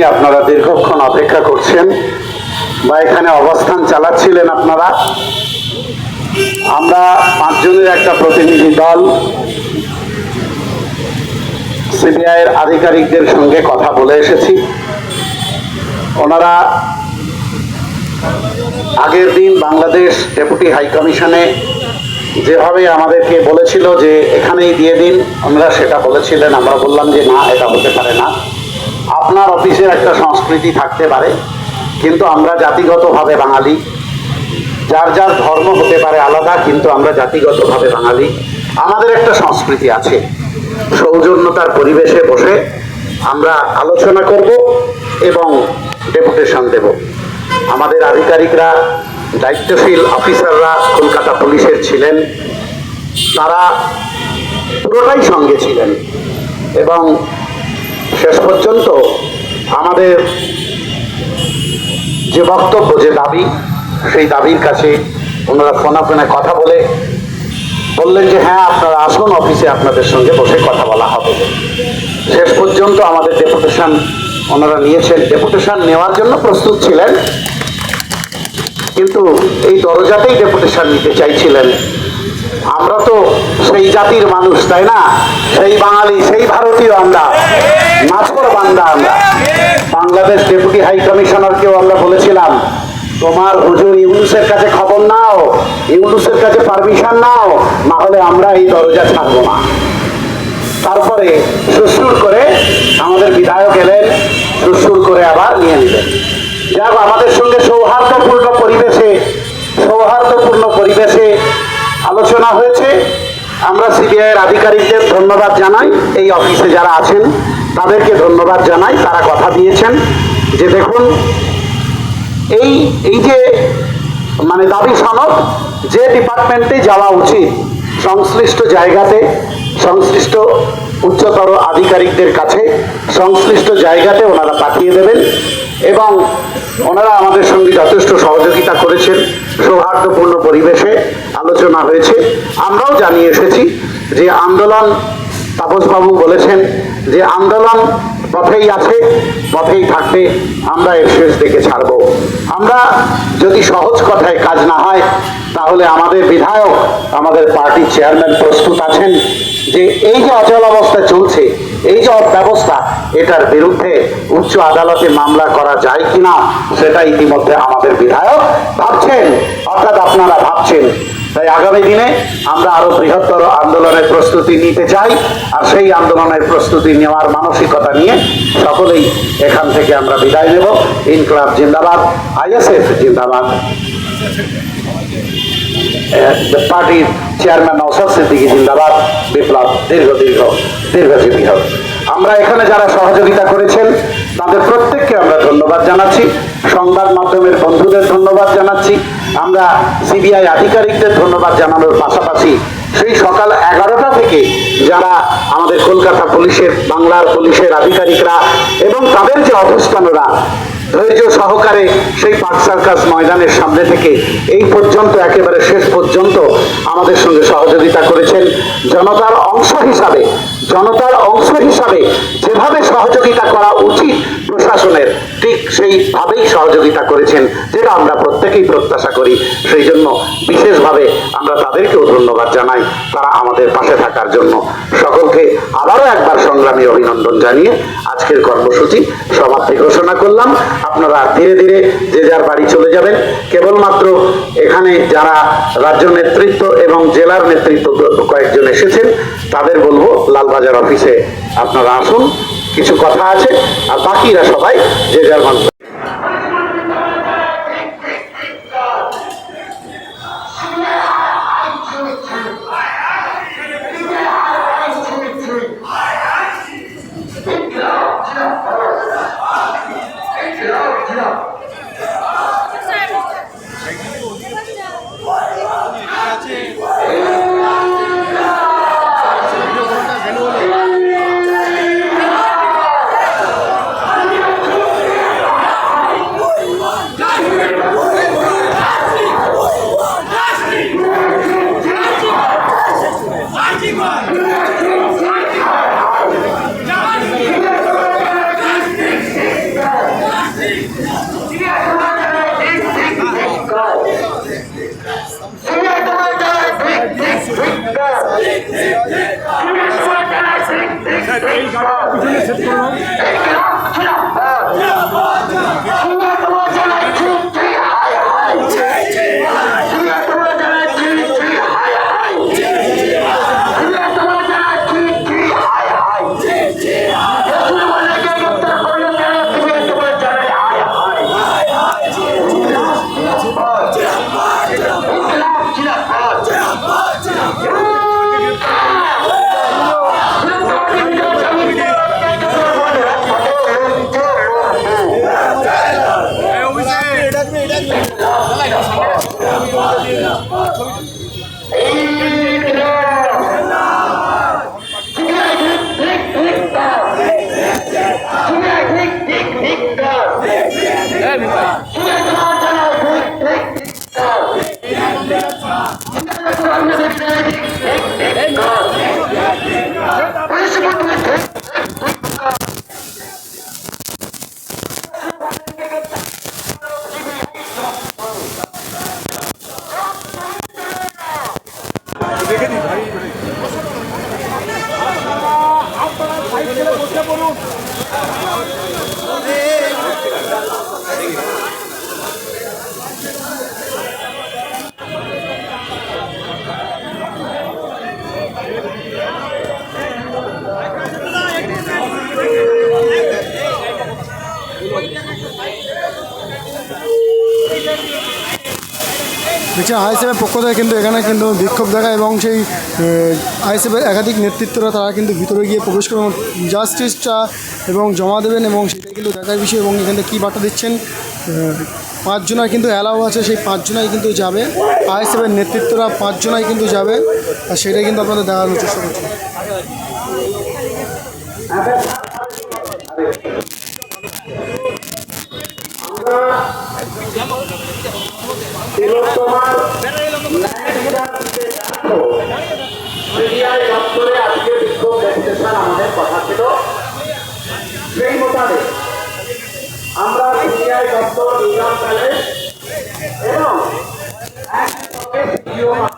জানি আপনারা দীর্ঘক্ষণ অপেক্ষা করছেন বা এখানে অবস্থান চালাচ্ছিলেন আপনারা। আমরা পাঁচজনের একটা প্রতিনিধি দল সিবিআইয়ের আধিকারিকদের সঙ্গে কথা বলে এসেছি। ওনারা আগের দিন বাংলাদেশ ডেপুটি হাই কমিশনে যেভাবে আমাদেরকে বলেছিল যে এখানেই দিয়ে দিন, আমরা সেটা বলেছিলেন, আমরা বললাম যে না, এটা হতে পারে না। আপনার অফিসের একটা সংস্কৃতি থাকতে পারে, কিন্তু আমরা জাতিগতভাবে বাঙালি। যার যার ধর্ম হতে পারে আলাদা, কিন্তু আমরা জাতিগতভাবে বাঙালি। আমাদের একটা সংস্কৃতি আছে। সৌজন্যতার পরিবেশে বসে আমরা আলোচনা করব এবং ডেপুটেশন দেব। আমাদের আধিকারিকরা, দায়িত্বশীল অফিসাররা কলকাতা পুলিশের ছিলেন। তারা পুরোটাই সঙ্গে ছিলেন এবং শেষ পর্যন্ত আমাদের যে বক্তব্য, যে দাবি, সেই দাবির কাছে ওনারা ফোনাফোনে কথা বলে বললেন যে হ্যাঁ আপনারা আসুন অফিসে আপনাদের সঙ্গে বসে কথা বলা হবে। শেষ পর্যন্ত আমাদের ডেপুটেশন ওনারা নিয়েছেন। ডেপুটেশন নেওয়ার জন্য প্রস্তুত ছিলেন, কিন্তু এই দরজাতেই ডেপুটেশন নিতে চাইছিলেন আমরা তো সেই জাতির মানুষ, তাই না? সেই বাঙালি, সেই ভারতীয় আমরা। মাছর বান্দা আমরা। বাংলাদেশ ডেপুটি হাই কমিশনারকেও আমরা বলেছিলাম, তোমার হুজুর ইউনুসের কাছে খবর নাও, ইউনুসের কাছে পারমিশন নাও না হলে আমরা এই দরজা ছাড়বো না। তারপরে সুসুর করে আমাদের বিধায়ক এলেন সুসুর করে আবার নিয়ে নিলেন। যাক, আমাদের সঙ্গে সৌহার্দ্যপূর্ণ পরিবেশে আলোচনা হয়েছে। আমরা সিবিআইয়ের আধিকারিকদের ধন্যবাদ জানাই। এই অফিসে যারা আছেন, তাদেরকে ধন্যবাদ জানাই। তারা কথা দিয়েছেন যে দেখুন, এই এই যে মানে দাবি সনদ, যে ডিপার্টমেন্টে যাওয়া উচিত, সংশ্লিষ্ট জায়গাতে, সংশ্লিষ্ট উচ্চতর আধিকারিকদের কাছে সংশ্লিষ্ট জায়গাতে ওনারা পাঠিয়ে দেবেন এবং ওনারা আমাদের সঙ্গে যথেষ্ট সহযোগিতা করেছেন, সৌহার্দ্যপূর্ণ পরিবেশে আলোচনা হয়েছে। আমরাও জানিয়ে এসেছি যে আন্দোলন, তাপসবাবু বলেছেন যে আন্দোলন পথেই আছে, পথেই থাকবে, আমরা এর শেষ দেখে ছাড়বো। আমরা যদি সহজ কথায় কাজ না হয়, তাহলে আমাদের বিধায়ক, আমাদের পার্টির চেয়ারম্যান প্রস্তুত আছেন যে এই যে অচল অবস্থা চলছে, এই যে ব্যবস্থা এটার বিরুদ্ধে উচ্চ আদালতে মামলা করা যায় কিনা, সেটা ইতিমধ্যে আমাদের বিধায়ক ভাবছেন। অর্থাৎ আপনারা ভাবছেন তাই আগামী দিনে আমরা আরও বৃহত্তর আন্দোলনের প্রস্তুতি নিতে চাই, আর সেই আন্দোলনের প্রস্তুতি নেওয়ার মানসিকতা নিয়ে সকলেই এখান থেকে আমরা বিদায় নেব। ইনকলাব জিন্দাবাদ, আইএসএফ জিন্দাবাদ। পার্টির চেয়ারম্যান নৌসাদ সিদ্দিকী জিন্দাবাদ, বিপ্লব দীর্ঘ দীর্ঘ দীর্ঘজীবী হোক। আমরা এখানে যারা সহযোগিতা করেছেন, তাদের প্রত্যেককে আমরা ধন্যবাদ জানাচ্ছি। সংবাদ মাধ্যমের বন্ধুদের ধন্যবাদ জানাচ্ছি। আমরা সিবিআই আধিকারিকদের ধন্যবাদ জানানোর পাশাপাশি সেই সকাল এগারোটা থেকে যারা আমাদের কলকাতা পুলিশের, বাংলার পুলিশের আধিকারিকরা এবং তাদের যে অবস্থানরা ধৈর্য সহকারে সেই পার্ক সার্কাস ময়দানের সামনে থেকে এই পর্যন্ত, একেবারে শেষ পর্যন্ত আমাদের সঙ্গে সহযোগিতা করেছেন। জনতার অংশ হিসাবে, জনতার অংশ হিসাবে যেভাবে সহযোগিতা করা প্রশাসনের ঠিক সেইভাবেই সহযোগিতা করেছেন, যেটা আমরা প্রত্যেকেই প্রত্যাশা করি। সেই জন্য বিশেষভাবে আমরা তাদেরকেও ধন্যবাদ জানাই, তারা আমাদের পাশে থাকার জন্য। সকলকে আবারও একবার সংগ্রামী অভিনন্দন জানিয়ে আজকের কর্মসূচি সমাপ্তি ঘোষণা করলাম। আপনারা ধীরে ধীরে যে যার বাড়ি চলে যাবেন। কেবলমাত্র এখানে যারা রাজ্য নেতৃত্ব এবং জেলার নেতৃত্ব কয়েকজন এসেছেন, তাদের বলব লালবাজার অফিসে আপনারা আসুন। কিছু কথা আছে আর বাকিরা সবাই যে যার মানুষ দেখছি আইএসএফের পক্ষ থেকে কিন্তু এখানে কিন্তু বিক্ষোভ দেখা এবং সেই আইএসএফের একাধিক নেতৃত্বরা তারা কিন্তু ভিতরে গিয়ে প্রবেশ করে জাস্টিসটা এবং জমা দেবেন এবং সেটাই কিন্তু দেখার বিষয় এবং এখানে কী বার্তা দিচ্ছেন? পাঁচজনার কিন্তু অ্যালাউ আছে, সেই পাঁচজনাই কিন্তু যাবে। আইএসএফের নেতৃত্বরা পাঁচজনাই কিন্তু যাবে। আর সেটাই কিন্তু আপনাদের চেষ্টা করছি। González. Pero, ah,